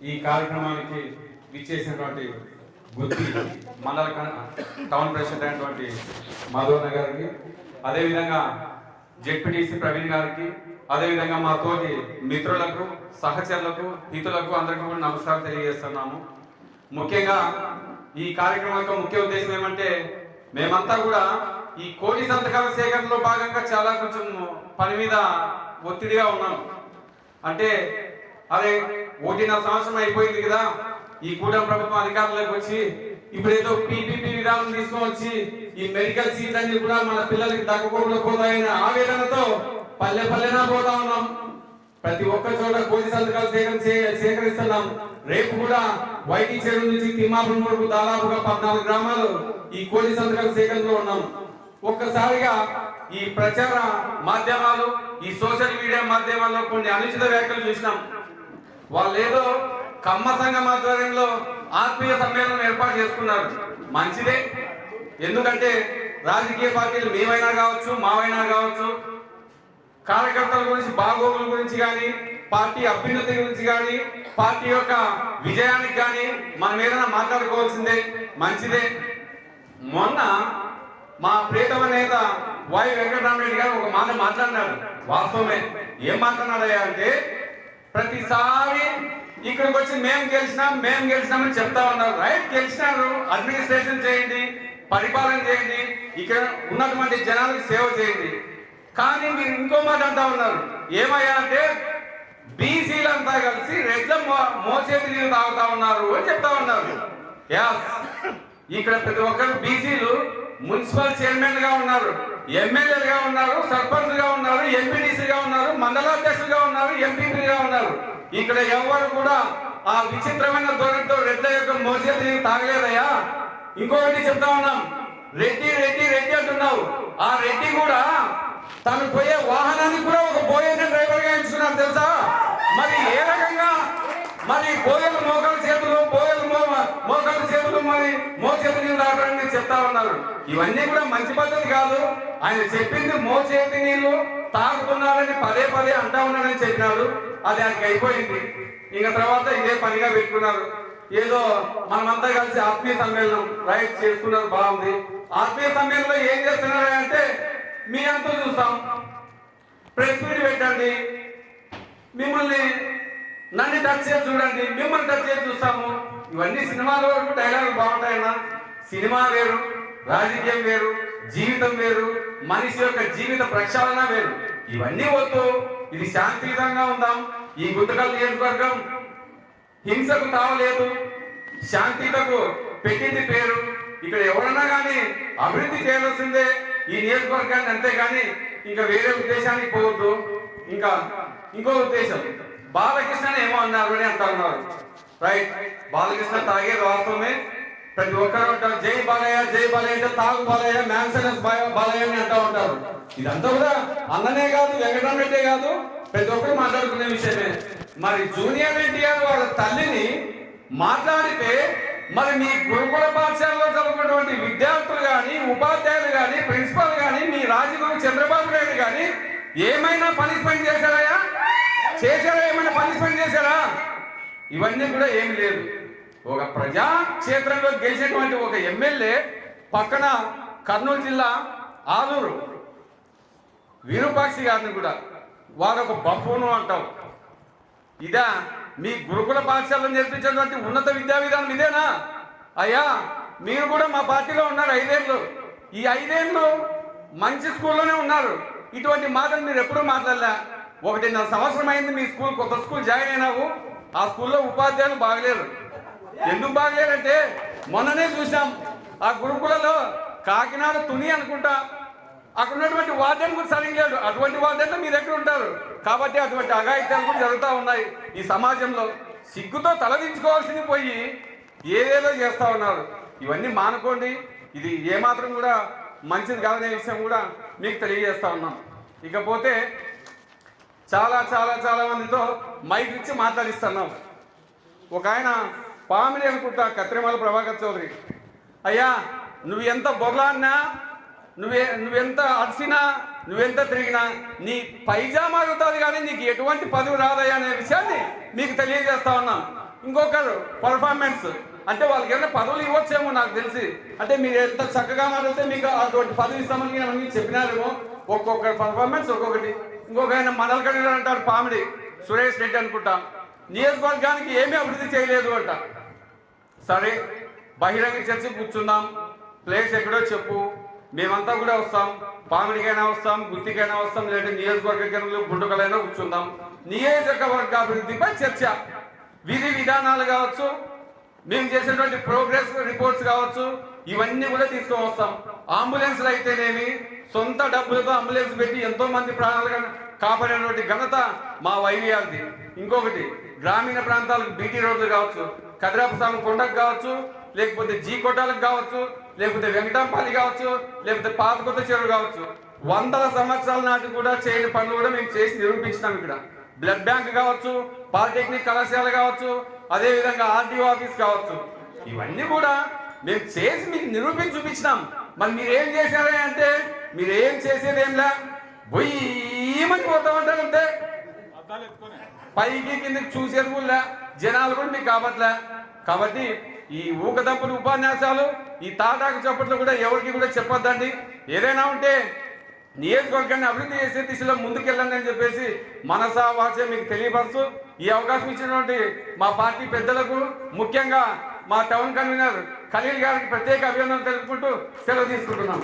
ఈ కార్యక్రమానికి విచ్చేసినటువంటి గుత్తి మండల టౌన్ ప్రెసిడెంట్ అయినటువంటి మాధవన్న గారికి అదేవిధంగా జెడ్పీటీసీ ప్రవీణ్ గారికి అదేవిధంగా మా తోటి మిత్రులకు సహచరులకు హితులకు అందరికీ కూడా నమస్కారం తెలియజేస్తున్నాము. ముఖ్యంగా ఈ కార్యక్రమం యొక్క ముఖ్య ఉద్దేశం ఏమంటే మేమంతా కూడా ఈ కోటి సంతకాల సేకరణలో భాగంగా చాలా కొంచెం పని మీద ఒత్తిడిగా ఉన్నాం అంటే అదే ఒకటిన్నర సంవత్సరం అయిపోయింది కదా. ఈ కూటమి ప్రభుత్వం అధికారంలోకి వచ్చి ఇప్పుడు ఏదో పీపీపీ విధానం తీసుకొని వచ్చి ఈ మెడికల్ సీట్ అన్ని కూడా మన పిల్లలకి దక్కకుండా పోతాయనే ఆవేదనతో పల్లె పల్లెనా పోతా ఉన్నాం. ప్రతి ఒక్క చోట కోటి సంతకాలు సేకరణ సేకరిస్తున్నాం. రేపు కూడా వైటి చెరువు నుంచి తిమ్మాపురం వరకు దాదాపుగా పద్నాలుగు గ్రామాలు ఈ కోటి సంతకాల సేకరణలో ఉన్నాం. ఒక్కసారిగా ఈ ప్రచార మాధ్యమాలు ఈ సోషల్ మీడియా మాధ్యమాల్లో కొన్ని అనుచిత వ్యాఖ్యలు చూసినాం. వాళ్ళు ఏదో కమ్మ సంఘం ఆధ్వర్యంలో ఆత్మీయ సమ్మేళనం ఏర్పాటు చేసుకున్నారు. మంచిదే. ఎందుకంటే రాజకీయ పార్టీలు మేమైనా కావచ్చు మావైనా కావచ్చు కార్యకర్తల గురించి బాగోగుల గురించి కానీ పార్టీ అభ్యున్నతి గురించి కానీ పార్టీ యొక్క విజయానికి కానీ మనం ఏదైనా మాట్లాడుకోవాల్సిందే. మంచిదే. మొన్న మా ప్రియతమ నేత వాయు వెంకటరామరెడ్డి గారు ఒక మాట మాట్లాడినారు. వాస్తవమే. ఏం మాట్లాడినాడయ్యా అంటే ప్రతిసారి ఇక్కడికి వచ్చి మేము గెలిచినాం మేము గెలిచినామని చెప్తా ఉన్నారు. రైట్ గెలిచినారు అడ్మినిస్ట్రేషన్ చేయండి పరిపాలన చేయండి ఇక్కడ ఉన్నటువంటి జనాలకు సేవ చేయండి. కానీ మీరు ఇంకో మాట అంటా ఉన్నారు. ఏమయ్యారంటే బీసీలంతా కలిసి రెడ్ల మో- మోచేతి నీళ్ళు తాగుతా ఉన్నారు అని చెప్తా ఉన్నారు. యాస్ ఇక్కడ ప్రతి ఒక్కరు బీసీలు మున్సిపల్ చైర్మన్గా ఉన్నారు ఎమ్మెల్యేలుగా ఉన్నారు సర్పంచ్గా ఉన్నారు ఎంపీడీసీగా ఉన్నారు మండలాధ్యక్షులుగా ఉన్నారు ఎంపీపీగా ఉన్నారు. ఇక్కడ ఎవరు కూడా ఆ విచిత్రమైన ధోరణితో రెడ్ల యొక్క మోసేది తాగలేదయ్యా. ఇంకొకటి చెప్తా ఉన్నాం. రెడ్డి రెడ్డి రెడ్డి అంటున్నావు. ఆ రెడ్డి కూడా తను పోయే వాహనానికి కూడా ఒక బోయన డ్రైవర్గా ఎంచుకున్నారు తెలుసా? మరి ఏ రకంగా? మరి బోయలు మోకాల చేతులు బోయలు మో- మోకాల మోచేతి నీళ్ళు తాగడానికి చెప్తా ఉన్నారు. ఇవన్నీ కూడా మంచి పద్ధతి కాదు. ఆయన చెప్పింది మోచేతి నీళ్ళు తాగుతున్నారని పదే పదే అంటా ఉన్నాడని చెప్పినాడు. అది ఆయనకి అయిపోయింది. ఇంకా తర్వాత ఇదే పనిగా పెట్టుకున్నారు. ఏదో మనమంతా కలిసి ఆత్మీయ సమ్మేళనం రైట్ చేసుకున్నారు బాగుంది. ఆత్మీయ సమ్మేళనంలో ఏం చేస్తున్నారు అంటే మీ అంతా చూస్తాం. ప్రెస్ మీట్ పెట్టండి. మిమ్మల్ని నన్ను టచ్ చేసి చూడండి. మిమ్మల్ని టచ్ చేసి చూస్తాము. ఇవన్నీ సినిమాల వరకు డైలాగులు బాగుంటాయన్నా సినిమా వేరు రాజకీయం వేరు జీవితం వేరు మనిషి యొక్క జీవిత ప్రక్షాళన వేరు. ఇవన్నీ వద్దు. ఇది శాంతియుతంగా ఉందాం. ఈ గుంతకల్ నియోజకవర్గం హింసకు తావలేదు. శాంతియుతకు పెట్టింది పేరు. ఇక్కడ ఎవరన్నా కానీ అభివృద్ధి చేయవలసిందే ఈ నియోజకవర్గాన్ని అంతేగాని ఇంకా వేరే ఉద్దేశానికి పోవద్దు. ఇంకా ఇంకో ఉద్దేశం. బాలకృష్ణ ఏమో అన్నారు అని అంటా రైట్ బాలకృష్ణ తాగేది వాస్తవమే. ప్రతి ఒక్కరు అంటారు జై బాలయ్య జై బాలయ్య అంటే తాగు బాలయ్య మ్యాన్సనస్ బాలయ్య అని అంటూ ఉంటారు. ఇదంతా కూడా అన్ననే కాదు వెంకటరామరెడ్డే కాదు ప్రతి ఒక్కరు మాట్లాడుకునే విషయమే. మరి జూనియర్ ఎన్టీఆర్ వాళ్ళ తల్లిని మాట్లాడితే మరి మీ గురుకుల పాఠశాలలో చదువుకున్నటువంటి విద్యార్థులు కానీ ఉపాధ్యాయులు కానీ ప్రిన్సిపాల్ కానీ మీ రాజగురు చంద్రబాబు నాయుడు కానీ ఏమైనా పనిష్మెంట్ చేశారా చేశారా? ఏమైనా పనిష్మెంట్ చేశారా? ఇవన్నీ కూడా ఏమి లేదు. ఒక ప్రజా క్షేత్రంలో గెలిచినటువంటి ఒక ఎమ్మెల్యే పక్కన కర్నూలు జిల్లా ఆలూరు. విరూపాక్షి గారిని కూడా వారు ఒక బఫూను అంటాం. ఇదా మీ గురుకుల పాఠశాలను నేర్పించినటువంటి ఉన్నత విద్యా విధానం ఇదేనా? అయ్యా మీరు కూడా మా పార్టీలో ఉన్నారు ఐదేళ్ళు. ఈ ఐదేళ్ళు మంచి స్కూల్లోనే ఉన్నారు. ఇటువంటి మాటలు మీరు ఎప్పుడూ మాట్లాడలే? ఒకటిన్నర సంవత్సరం అయింది మీ స్కూల్ కొత్త స్కూల్ జాయిన్ అయినావు. ఆ స్కూల్లో ఉపాధ్యాయులు బాగలేరు. ఎందుకు బాగలేరంటే మొన్ననే చూసాం ఆ గురుకులలో కాకినాడ తుని అనుకుంటా అక్కడ ఉన్నటువంటి వాద్యం కూడా సరిగ్గా లేదు అటువంటి వార్డెన్లు మీ దగ్గర ఉంటారు. కాబట్టి అటువంటి అఘాయిత్యాలు కూడా జరుగుతూ ఉన్నాయి ఈ సమాజంలో. సిగ్గుతో తలదించుకోవాల్సింది పోయి ఏదేదో చేస్తూ ఉన్నారు. ఇవన్నీ మానుకోండి. ఇది ఏమాత్రం కూడా మంచిది కాదనే విషయం కూడా మీకు తెలియజేస్తా ఉన్నాం ఇకపోతే చాలా చాలా చాలా మందితో మైక్ ఇచ్చి మాట్లాడిస్తున్నాం. ఒక ఆయన పామిడి అనుకుంటా కత్రిమాల ప్రభాకర్ చౌదరి. అయ్యా నువ్వు ఎంత బొర్లాడినా నువ్వే నువ్వెంత అరిసినా నువ్వెంత తిరిగినా నీ పైజామా అవుతుంది కానీ నీకు ఎటువంటి పదవి రాదయ్యా అనే విషయాన్ని మీకు తెలియజేస్తా ఉన్నాం. ఇంకొకరు పర్ఫార్మెన్స్ అంటే వాళ్ళకి ఏమైనా పదవులు ఇవ్వచ్చేమో నాకు తెలిసి. అంటే మీరు ఎంత చక్కగా మాట్లాడితే మీకు అటువంటి పదవి ఇస్తామని చెప్పినారేమో. ఒక్కొక్క పర్ఫార్మెన్స్ ఒక్కొక్కటి ఇంకొక ఆయన మనల్ కన్వీనర్ అంటారు పామిడి సురేష్ రెడ్డి అనుకుంటా. నియోజకవర్గానికి ఏమీ అభివృద్ధి చేయలేదు అంట. సరే బహిరంగ చర్చ కూర్చుందాం. ప్లేస్ ఎక్కడో చెప్పు. మేమంతా కూడా వస్తాం. పామిడికైనా వస్తాం గుత్తికైనా వస్తాం లేదంటే నియోజకవర్గ గుండుకలైనా కూర్చుందాం. నియోజకవర్గ అభివృద్ధిపై చర్చ. విధి విధానాలు కావచ్చు మేము చేసినటువంటి ప్రోగ్రెస్ రిపోర్ట్స్ కావచ్చు ఇవన్నీ కూడా తీసుకొని వస్తాం. అంబులెన్స్లు అయితేనేమి? సొంత డబ్బులతో అంబులెన్స్ పెట్టి ఎంతో మంది ప్రాణాలు కాపాడినటువంటి ఘనత మా వైవిఆర్ది ఇంకొకటి గ్రామీణ ప్రాంతాలకు బీటీ రోడ్లు కావచ్చు కదిరాపస్వామి కొండకు కావచ్చు లేకపోతే జీ కొట్టాలకు కావచ్చు లేకపోతే వెంకటంపాలి కావచ్చు లేకపోతే పాత కొత్త చెరువు కావచ్చు. వందల సంవత్సరాల నాటి కూడా చేయని పనులు కూడా మేము చేసి నిరూపించినాం ఇక్కడ. బ్లడ్ బ్యాంక్ కావచ్చు పాలిటెక్నిక్ కళాశాల కావచ్చు అదేవిధంగా ఆర్టీఓ ఆఫీస్ కావచ్చు. ఇవన్నీ కూడా మేము చేసి మీకు నిరూపించి చూపించినాం. మరి మీరేం చేశారే అంటే మీరేం ఏం చేసేది బొయ్యమని పోతా అంతే. పైకి కిందకి చూసేది కూడా జనాలు కూడా మీకు కావట్లే. కాబట్టి ఈ ఊకదంపులు ఉపన్యాసాలు ఈ తాటాకు చప్పట్లు కూడా ఎవరికి కూడా చెప్పొద్దండి. ఏదైనా ఉంటే నియోజకవర్గాన్ని అభివృద్ధి చేసే దిశలో ముందుకెళ్ళండి అని చెప్పేసి మనసా వాచే మీకు తెలియపరుస్తూ ఈ అవకాశం ఇచ్చినటువంటి మా పార్టీ పెద్దలకు ముఖ్యంగా మా టౌన్ కన్వీనర్ ఖలీల్ గారికి ప్రత్యేక అభినందన తెలుపుకుంటూ సెలవు తీసుకుంటున్నాం.